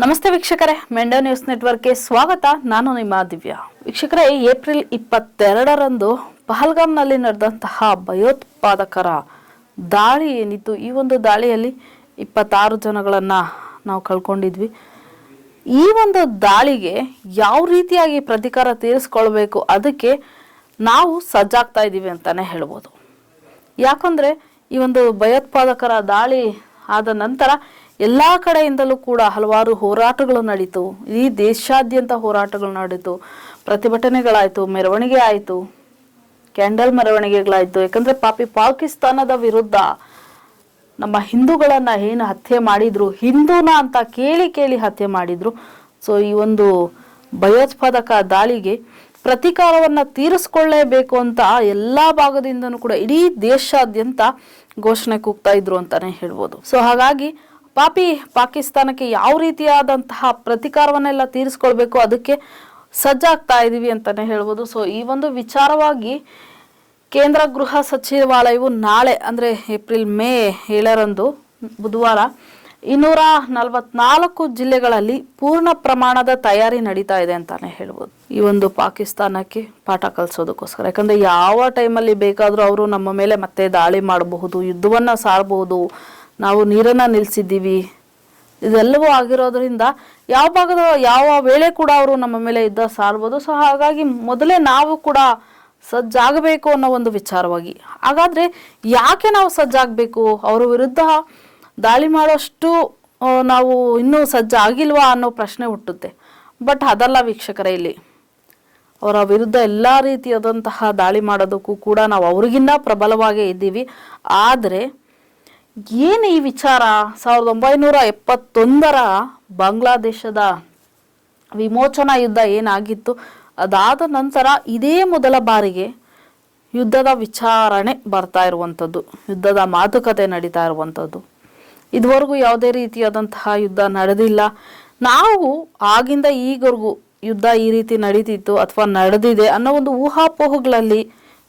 ನಮಸ್ತೆ ವೀಕ್ಷಕರೇ, ಮೆಂಡೋ ನ್ಯೂಸ್ ನೆಟ್ವರ್ಕ್ಗೆ ಸ್ವಾಗತ. ನಾನು ನಿಮ್ಮ ದಿವ್ಯಾ. ವೀಕ್ಷಕರೇ, ಏಪ್ರಿಲ್ ಇಪ್ಪತ್ತೆರಡರಂದು ಪಹಲ್ಗಾಮ್ನಲ್ಲಿ ನಡೆದಂತಹ ಭಯೋತ್ಪಾದಕರ ದಾಳಿ ಏನಿತ್ತು, ಈ ಒಂದು ದಾಳಿಯಲ್ಲಿ ಇಪ್ಪತ್ತಾರು ಜನಗಳನ್ನು ನಾವು ಕಳ್ಕೊಂಡಿದ್ವಿ. ಈ ಒಂದು ದಾಳಿಗೆ ಯಾವ ರೀತಿಯಾಗಿ ಪ್ರತೀಕಾರ ತೀರಿಸ್ಕೊಳ್ಬೇಕು, ಅದಕ್ಕೆ ನಾವು ಸಜ್ಜಾಗ್ತಾ ಇದ್ದೀವಿ ಅಂತಾನೆ ಹೇಳ್ಬೋದು. ಯಾಕಂದ್ರೆ, ಈ ಒಂದು ಭಯೋತ್ಪಾದಕರ ದಾಳಿ ಆದ ನಂತರ ಎಲ್ಲ ಕಡೆಯಿಂದಲೂ ಕೂಡ ಹಲವಾರು ಹೋರಾಟಗಳು ನಡೀತು. ಇಡೀ ದೇಶಾದ್ಯಂತ ಹೋರಾಟಗಳು ನಡೀತು ಪ್ರತಿಭಟನೆಗಳಾಯಿತು, ಮೆರವಣಿಗೆ ಆಯಿತು, ಕ್ಯಾಂಡಲ್ ಮೆರವಣಿಗೆಗಳಾಯಿತು. ಯಾಕಂದ್ರೆ ಪಾಪಿ ಪಾಕಿಸ್ತಾನದ ವಿರುದ್ಧ ನಮ್ಮ ಹಿಂದೂಗಳನ್ನ ಏನು ಹತ್ಯೆ ಮಾಡಿದ್ರು, ಹಿಂದೂನ ಅಂತ ಕೇಳಿ ಕೇಳಿ ಹತ್ಯೆ ಮಾಡಿದ್ರು. ಸೊ ಈ ಒಂದು ಭಯೋತ್ಪಾದಕ ದಾಳಿಗೆ ಪ್ರತೀಕಾರವನ್ನು ತೀರಿಸ್ಕೊಳ್ಳೇಬೇಕು ಅಂತ ಎಲ್ಲಾ ಭಾಗದಿಂದನೂ ಕೂಡ ಇಡೀ ದೇಶಾದ್ಯಂತ ಘೋಷಣೆ ಕೂಗ್ತಾ ಇದ್ರು ಅಂತಾನೆ ಹೇಳ್ಬೋದು. ಸೊ ಹಾಗಾಗಿ ಪಾಪಿ ಪಾಕಿಸ್ತಾನಕ್ಕೆ ಯಾವ ರೀತಿಯಾದಂತಹ ಪ್ರತಿಕಾರವನ್ನೆಲ್ಲ ತೀರಿಸ್ಕೊಳ್ಬೇಕು, ಅದಕ್ಕೆ ಸಜ್ಜಾಗ್ತಾ ಇದ್ದೀವಿ ಅಂತಾನೆ ಹೇಳ್ಬೋದು. ಸೊ ಈ ಒಂದು ವಿಚಾರವಾಗಿ ಕೇಂದ್ರ ಗೃಹ ಸಚಿವಾಲಯವು ನಾಳೆ, ಅಂದರೆ ಏಪ್ರಿಲ್ ಮೇ ಏಳರಂದು, ಬುಧವಾರ ಇನ್ನೂರ ನಲವತ್ನಾಲ್ಕು ಜಿಲ್ಲೆಗಳಲ್ಲಿ ಪೂರ್ಣ ಪ್ರಮಾಣದ ತಯಾರಿ ನಡೀತಾ ಇದೆ ಅಂತಾನೆ ಹೇಳ್ಬೋದು. ಈ ಒಂದು ಪಾಕಿಸ್ತಾನಕ್ಕೆ ಪಾಠ ಕಲಿಸೋದಕ್ಕೋಸ್ಕರ. ಯಾಕಂದರೆ ಯಾವ ಟೈಮಲ್ಲಿ ಬೇಕಾದರೂ ಅವರು ನಮ್ಮ ಮೇಲೆ ಮತ್ತೆ ದಾಳಿ ಮಾಡಬಹುದು, ಯುದ್ಧವನ್ನ ಸಾರಬಹುದು ನಾವು ನೀರನ್ನು ನಿಲ್ಲಿಸಿದ್ದೀವಿ. ಇದೆಲ್ಲವೂ ಆಗಿರೋದ್ರಿಂದ ಯಾವ ಭಾಗದ ಯಾವ ವೇಳೆ ಕೂಡ ಅವರು ನಮ್ಮ ಮೇಲೆ ಇದ್ದ ಸಾರ್ಬೋದು. ಸೊ ಹಾಗಾಗಿ ಮೊದಲೇ ನಾವು ಕೂಡ ಸಜ್ಜಾಗಬೇಕು ಅನ್ನೋ ಒಂದು ವಿಚಾರವಾಗಿ. ಹಾಗಾದರೆ ಯಾಕೆ ನಾವು ಸಜ್ಜಾಗಬೇಕು? ಅವರ ವಿರುದ್ಧ ದಾಳಿ ಮಾಡೋಷ್ಟು ನಾವು ಇನ್ನೂ ಸಜ್ಜಾಗಿಲ್ವಾ ಅನ್ನೋ ಪ್ರಶ್ನೆ ಹುಟ್ಟುತ್ತೆ. ಬಟ್ ಅದಲ್ಲ ವೀಕ್ಷಕರೇ ಇಲ್ಲಿ. ಅವರ ವಿರುದ್ಧ ಎಲ್ಲ ರೀತಿಯಾದಂತಹ ದಾಳಿ ಮಾಡೋದಕ್ಕೂ ಕೂಡ ನಾವು ಅವ್ರಿಗಿಂತ ಪ್ರಬಲವಾಗೇ ಇದ್ದೀವಿ. ಆದರೆ ಏನು ಈ ವಿಚಾರ? ಸಾವಿರದ ಒಂಬೈನೂರ ಎಪ್ಪತ್ತೊಂದರ ಬಾಂಗ್ಲಾದೇಶದ ವಿಮೋಚನಾ ಯುದ್ಧ ಏನಾಗಿತ್ತು? ಅದಾದ ನಂತರ ಇದೇ ಮೊದಲ ಬಾರಿಗೆ ಯುದ್ಧದ ವಿಚಾರಣೆ ಬರ್ತಾ ಇರುವಂಥದ್ದು, ಯುದ್ಧದ ಮಾತುಕತೆ ನಡೀತಾ ಇರುವಂಥದ್ದು. ಇದುವರೆಗೂ ಯಾವುದೇ ರೀತಿಯಾದಂತಹ ಯುದ್ಧ ನಡೆದಿಲ್ಲ. ನಾವು ಆಗಿಂದ ಈಗವರೆಗೂ ಯುದ್ಧ ಈ ರೀತಿ ನಡೀತಿತ್ತು ಅಥವಾ ನಡೆದಿದೆ ಅನ್ನೋ ಒಂದು ಊಹಾಪೋಹಗಳಲ್ಲಿ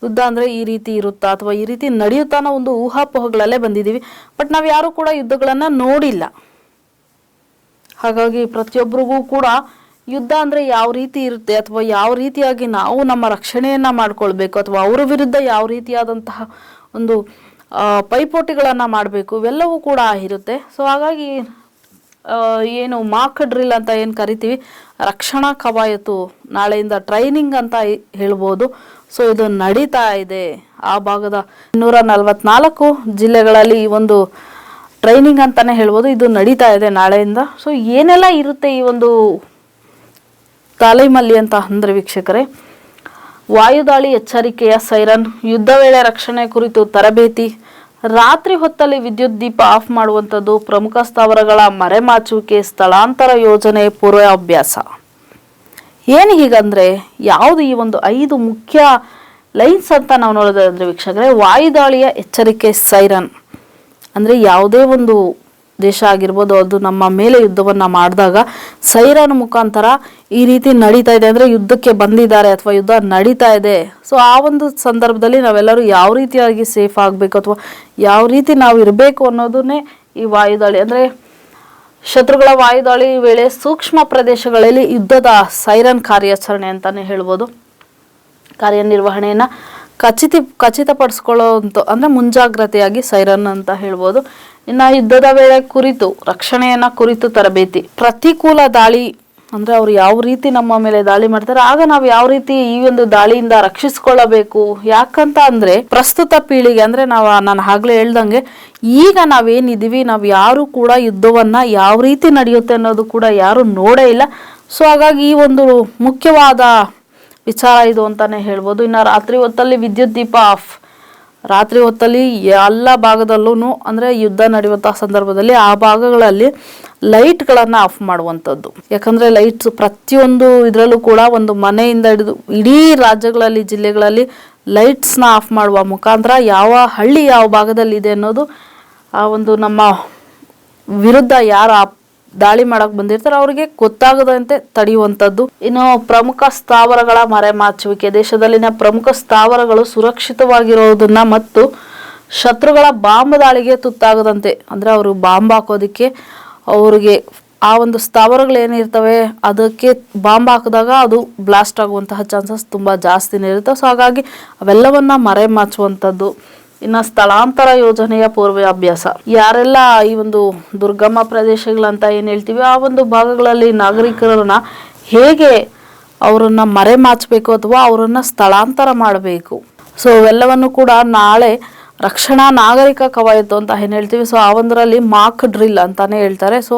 ಯುದ್ಧ ಅಂದ್ರೆ ಈ ರೀತಿ ಇರುತ್ತಾ ಅಥವಾ ಈ ರೀತಿ ನಡೆಯುತ್ತಾ ಒಂದು ಊಹಾಪೋಹಗಳಲ್ಲೇ ಬಂದಿದ್ದೀವಿ. ಬಟ್ ನಾವು ಯಾರು ಕೂಡ ಯುದ್ಧಗಳನ್ನ ನೋಡಿಲ್ಲ. ಹಾಗಾಗಿ ಪ್ರತಿಯೊಬ್ಬರಿಗೂ ಕೂಡ ಯುದ್ಧ ಅಂದ್ರೆ ಯಾವ ರೀತಿ ಇರುತ್ತೆ ಅಥವಾ ಯಾವ ರೀತಿಯಾಗಿ ನಾವು ನಮ್ಮ ರಕ್ಷಣೆಯನ್ನ ಮಾಡ್ಕೊಳ್ಬೇಕು ಅಥವಾ ಅವರ ವಿರುದ್ಧ ಯಾವ ರೀತಿಯಾದಂತಹ ಒಂದು ಪೈಪೋಟಿಗಳನ್ನು ಮಾಡಬೇಕು ಇವೆಲ್ಲವೂ ಕೂಡ ಇರುತ್ತೆ. ಸೊ ಹಾಗಾಗಿ ಏನು ಮಾಕ್ ಡ್ರಿಲ್ ಅಂತ ಏನು ಕರಿತೀವಿ, ರಕ್ಷಣಾ ಕವಾಯತು ನಾಳೆಯಿಂದ ಟ್ರೈನಿಂಗ್ ಅಂತ ಹೇಳ್ಬೋದು. ಸೊ ಇದು ನಡೀತಾ ಇದೆ. ಆ ಭಾಗದ ಇನ್ನೂರ ನಲವತ್ನಾಲ್ಕು ಜಿಲ್ಲೆಗಳಲ್ಲಿ ಈ ಒಂದು ಟ್ರೈನಿಂಗ್ ಅಂತಾನೆ ಹೇಳ್ಬೋದು. ಇದು ನಡೀತಾ ಇದೆ ನಾಳೆಯಿಂದ. ಸೊ ಏನೆಲ್ಲ ಇರುತ್ತೆ ಈ ಒಂದು ತಾಲೀಮಲ್ಲಿ ಅಂತ ಅಂದ್ರೆ ವೀಕ್ಷಕರೇ, ವಾಯುದಾಳಿ ಎಚ್ಚರಿಕೆಯ ಸೈರನ್, ಯುದ್ಧ ವೇಳೆ ರಕ್ಷಣೆ ಕುರಿತು ತರಬೇತಿ, ರಾತ್ರಿ ಹೊತ್ತಲ್ಲಿ ವಿದ್ಯುತ್ ದೀಪ ಆಫ್ ಮಾಡುವಂಥದ್ದು, ಪ್ರಮುಖ ಸ್ಥಾವರಗಳ ಮರೆಮಾಚುವಿಕೆ, ಸ್ಥಳಾಂತರ ಯೋಜನೆ ಪೂರ್ವಾಭ್ಯಾಸ. ಏನು ಹೀಗಂದ್ರೆ ಯಾವುದು ಈ ಒಂದು ಐದು ಮುಖ್ಯ ಲೈನ್ಸ್ ಅಂತ ನಾವು ನೋಡೋದಾದ್ರೆ ವೀಕ್ಷಕರೇ, ವಾಯುದಾಳಿಯ ಎಚ್ಚರಿಕೆ ಸೈರನ್. ಅಂದ್ರೆ ಯಾವುದೇ ಒಂದು ದೇಶ ಆಗಿರ್ಬೋದು, ಅದು ನಮ್ಮ ಮೇಲೆ ಯುದ್ಧವನ್ನ ಮಾಡಿದಾಗ ಸೈರನ್ ಮುಖಾಂತರ ಈ ರೀತಿ ನಡೀತಾ ಇದೆ. ಅಂದ್ರೆ ಯುದ್ಧಕ್ಕೆ ಬಂದಿದ್ದಾರೆ ಅಥವಾ ಯುದ್ಧ ನಡೀತಾ ಇದೆ. ಸೊ ಆ ಒಂದು ಸಂದರ್ಭದಲ್ಲಿ ನಾವೆಲ್ಲರೂ ಯಾವ ರೀತಿಯಾಗಿ ಸೇಫ್ ಆಗಬೇಕು ಅಥವಾ ಯಾವ ರೀತಿ ನಾವು ಇರಬೇಕು ಅನ್ನೋದನ್ನೇ ಈ ವಾಯುದಾಳಿ. ಅಂದ್ರೆ ಶತ್ರುಗಳ ವಾಯುದಾಳಿ ವೇಳೆ ಸೂಕ್ಷ್ಮ ಪ್ರದೇಶಗಳಲ್ಲಿ ಯುದ್ಧದ ಸೈರನ್ ಕಾರ್ಯಾಚರಣೆ ಅಂತಾನೆ ಹೇಳ್ಬೋದು. ಕಾರ್ಯನಿರ್ವಹಣೆಯನ್ನು ಖಚಿತ ಖಚಿತಪಡಿಸ್ಕೊಳ್ಳೋಂಥ ಅಂದ್ರೆ ಮುಂಜಾಗ್ರತೆಯಾಗಿ ಸೈರನ್ ಅಂತ ಹೇಳ್ಬೋದು. ಇನ್ನು ಯುದ್ಧದ ವೇಳೆ ಕುರಿತು, ರಕ್ಷಣೆಯನ್ನ ಕುರಿತು ತರಬೇತಿ. ಪ್ರತಿಕೂಲ ದಾಳಿ ಅಂದ್ರೆ ಅವ್ರು ಯಾವ ರೀತಿ ನಮ್ಮ ಮೇಲೆ ದಾಳಿ ಮಾಡ್ತಾರೆ, ಆಗ ನಾವು ಯಾವ ರೀತಿ ಈ ಒಂದು ದಾಳಿಯಿಂದ ರಕ್ಷಿಸ್ಕೊಳ್ಳಬೇಕು ಯಾಕಂತ ಅಂದ್ರೆ ಪ್ರಸ್ತುತ ಪೀಳಿಗೆ ಅಂದ್ರೆ ನಾವು, ನಾನು ಆಗ್ಲೇ ಹೇಳ್ದಂಗೆ ಈಗ ನಾವೇನಿದೀವಿ, ನಾವು ಯಾರು ಕೂಡ ಯುದ್ಧವನ್ನ ಯಾವ ರೀತಿ ನಡೆಯುತ್ತೆ ಅನ್ನೋದು ಕೂಡ ಯಾರು ನೋಡೇ ಇಲ್ಲ. ಸೊ ಹಾಗಾಗಿ ಈ ಒಂದು ಮುಖ್ಯವಾದ ವಿಚಾರ ಇದು ಅಂತಾನೆ ಹೇಳ್ಬೋದು. ಇನ್ನು ರಾತ್ರಿ ಹೊತ್ತಲ್ಲಿ ವಿದ್ಯುತ್ ದೀಪ ಆಫ್. ರಾತ್ರಿ ಹೊತ್ತಲ್ಲಿ ಎಲ್ಲ ಭಾಗದಲ್ಲೂ ಅಂದರೆ ಯುದ್ಧ ನಡೆಯುವಂತಹ ಸಂದರ್ಭದಲ್ಲಿ ಆ ಭಾಗಗಳಲ್ಲಿ ಲೈಟ್ಗಳನ್ನು ಆಫ್ ಮಾಡುವಂಥದ್ದು. ಯಾಕಂದರೆ ಲೈಟ್ಸ್ ಪ್ರತಿಯೊಂದು ಇದರಲ್ಲೂ ಕೂಡ ಒಂದು ಮನೆಯಿಂದ ಹಿಡಿದು ಇಡೀ ರಾಜ್ಯಗಳಲ್ಲಿ, ಜಿಲ್ಲೆಗಳಲ್ಲಿ ಲೈಟ್ಸ್ನ ಆಫ್ ಮಾಡುವ ಮುಖಾಂತರ ಯಾವ ಹಳ್ಳಿ ಯಾವ ಭಾಗದಲ್ಲಿದೆ ಅನ್ನೋದು ಆ ಒಂದು ನಮ್ಮ ವಿರುದ್ಧ ಯಾರು ಆ ದಾಳಿ ಮಾಡಕ್ ಬಂದಿರ್ತಾರೆ ಅವರಿಗೆ ಗೊತ್ತಾಗದಂತೆ ತಡೆಯುವಂಥದ್ದು. ಇನ್ನು ಪ್ರಮುಖ ಸ್ಥಾವರಗಳ ಮರೆಮಾಚುವಿಕೆ, ದೇಶದಲ್ಲಿನ ಪ್ರಮುಖ ಸ್ಥಾವರಗಳು ಸುರಕ್ಷಿತವಾಗಿರೋದನ್ನ ಮತ್ತು ಶತ್ರುಗಳ ಬಾಂಬ್ ದಾಳಿಗೆ ತುತ್ತಾಗದಂತೆ, ಅಂದ್ರೆ ಅವರು ಬಾಂಬ್ ಹಾಕೋದಕ್ಕೆ ಅವ್ರಿಗೆ ಆ ಒಂದು ಸ್ಥಾವರಗಳೇನಿರ್ತವೆ ಅದಕ್ಕೆ ಬಾಂಬ್ ಹಾಕಿದಾಗ ಅದು ಬ್ಲಾಸ್ಟ್ ಆಗುವಂತಹ ಚಾನ್ಸಸ್ ತುಂಬ ಜಾಸ್ತಿನೇ ಇರುತ್ತೆ. ಸೊ ಹಾಗಾಗಿ ಅವೆಲ್ಲವನ್ನ ಮರೆಮಾಚುವಂಥದ್ದು ಇನ್ನು ಸ್ಥಳಾಂತರ ಯೋಜನೆಯ ಪೂರ್ವಾಭ್ಯಾಸ ಯಾರೆಲ್ಲ ಈ ಒಂದು ದುರ್ಗಮ ಪ್ರದೇಶಗಳಂತ ಏನು ಹೇಳ್ತೀವಿ, ಆ ಒಂದು ಭಾಗಗಳಲ್ಲಿ ನಾಗರಿಕರನ್ನ ಹೇಗೆ ಅವರನ್ನು ಮರೆಮಾಚಬೇಕು ಅಥವಾ ಅವರನ್ನು ಸ್ಥಳಾಂತರ ಮಾಡಬೇಕು. ಸೊ ಇವೆಲ್ಲವನ್ನು ಕೂಡ ನಾಳೆ ರಕ್ಷಣಾ ನಾಗರಿಕ ಕವಾಯತು ಅಂತ ಏನು ಹೇಳ್ತೀವಿ. ಸೊ ಆ ಒಂದರಲ್ಲಿ ಮಾಕ್ ಡ್ರಿಲ್ ಅಂತಾನೆ ಹೇಳ್ತಾರೆ. ಸೊ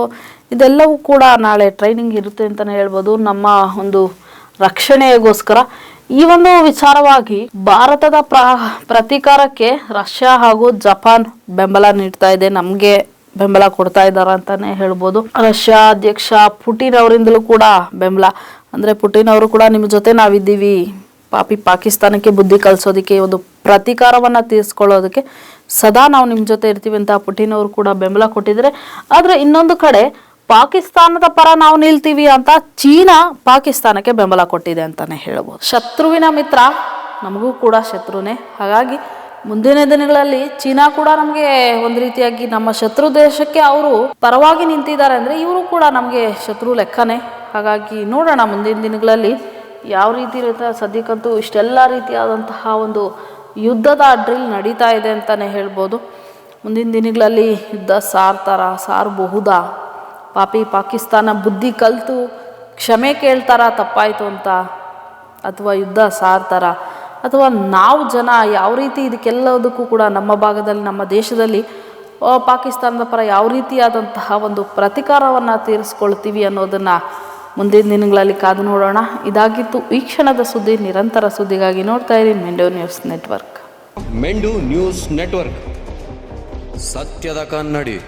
ಇದೆಲ್ಲವೂ ಕೂಡ ನಾಳೆ ಟ್ರೈನಿಂಗ್ ಇರುತ್ತೆ ಅಂತಲೇ ಹೇಳ್ಬೋದು. ನಮ್ಮ ಒಂದು ರಕ್ಷಣೆಗೋಸ್ಕರ. ಈ ಒಂದು ವಿಚಾರವಾಗಿ ಭಾರತದ ಪ್ರ, ಪ್ರತೀಕಾರಕ್ಕೆ ರಷ್ಯಾ ಹಾಗೂ ಜಪಾನ್ ಬೆಂಬಲ ನೀಡ್ತಾ ಇದೆ. ನಮಗೆ ಬೆಂಬಲ ಕೊಡ್ತಾ ಇದ್ದಾರೆ ಅಂತಾನೆ ಹೇಳ್ಬೋದು. ರಷ್ಯಾ ಅಧ್ಯಕ್ಷ ಪುಟಿನ್ ಅವರಿಂದಲೂ ಕೂಡ ಬೆಂಬಲ. ಅಂದ್ರೆ ಪುಟಿನ್ ಅವರು ಕೂಡ ನಿಮ್ಮ ಜೊತೆ ನಾವಿದ್ದೀವಿ. ಪಾಪಿ ಪಾಕಿಸ್ತಾನಕ್ಕೆ ಬುದ್ಧಿ ಕಲಿಸೋದಕ್ಕೆ ಒಂದು ಪ್ರತೀಕಾರವನ್ನ ತೀರಿಸ್ಕೊಳ್ಳೋದಕ್ಕೆ ಸದಾ ನಾವು ನಿಮ್ಮ ಜೊತೆ ಇರ್ತೀವಿ ಅಂತ ಪುಟಿನ್ ಅವರು ಕೂಡ ಬೆಂಬಲ ಕೊಟ್ಟಿದ್ದಾರೆ ಆದ್ರೆ ಇನ್ನೊಂದು ಕಡೆ ಪಾಕಿಸ್ತಾನದ ಪರ ನಾವು ನಿಲ್ತೀವಿ ಅಂತ ಚೀನಾ ಪಾಕಿಸ್ತಾನಕ್ಕೆ ಬೆಂಬಲ ಕೊಟ್ಟಿದೆ ಅಂತಾನೆ ಹೇಳ್ಬೋದು. ಶತ್ರುವಿನ ಮಿತ್ರ ನಮಗೂ ಕೂಡ ಶತ್ರುನೇ. ಹಾಗಾಗಿ ಮುಂದಿನ ದಿನಗಳಲ್ಲಿ ಚೀನಾ ಕೂಡ ನಮಗೆ ಒಂದು ರೀತಿಯಾಗಿ ನಮ್ಮ ಶತ್ರು ದೇಶಕ್ಕೆ ಅವರು ಪರವಾಗಿ ನಿಂತಿದ್ದಾರೆ ಅಂದ್ರೆ ಇವರು ಕೂಡ ನಮಗೆ ಶತ್ರು ಲೆಕ್ಕನೇ. ಹಾಗಾಗಿ ನೋಡೋಣ ಮುಂದಿನ ದಿನಗಳಲ್ಲಿ ಯಾವ ರೀತಿ ಇರುತ್ತೆ? ಸದ್ಯಕ್ಕಂತೂ ಇಷ್ಟೆಲ್ಲ ರೀತಿಯಾದಂತಹ ಒಂದು ಯುದ್ಧದ ಡ್ರಿಲ್ ನಡೀತಾ ಇದೆ ಅಂತಲೇ ಹೇಳ್ಬೋದು. ಮುಂದಿನ ದಿನಗಳಲ್ಲಿ ಯುದ್ಧ ಸಾರ್ತಾರ, ಸಾರಬಹುದಾ? ಪಾಪಿ ಪಾಕಿಸ್ತಾನ ಬುದ್ಧಿ ಕಲಿತು, ಕ್ಷಮೆ ಕೇಳ್ತಾರ ತಪ್ಪಾಯಿತು ಅಂತ? ಅಥವಾ ಯುದ್ಧ ಸಾರ್ತಾರ? ಅಥವಾ ನಾವು ಜನ ಯಾವ ರೀತಿ ಇದಕ್ಕೆಲ್ಲದಕ್ಕೂ ಕೂಡ ನಮ್ಮ ಭಾಗದಲ್ಲಿ, ನಮ್ಮ ದೇಶದಲ್ಲಿ ಪಾಕಿಸ್ತಾನದ ಪರ ಯಾವ ರೀತಿಯಾದಂತಹ ಒಂದು ಪ್ರತಿಕಾರವನ್ನು ತೀರಿಸ್ಕೊಳ್ತೀವಿ ಅನ್ನೋದನ್ನು ಮುಂದಿನ ದಿನಗಳಲ್ಲಿ ಕಾದು ನೋಡೋಣ. ಇದಾಗಿತ್ತು ಈ ಕ್ಷಣದ ಸುದ್ದಿ. ನಿರಂತರ ಸುದ್ದಿಗಾಗಿ ನೋಡ್ತಾ ಇರಿ Mendu news network. Mendu news network. ಸತ್ಯದ ಕನ್ನಡಿ.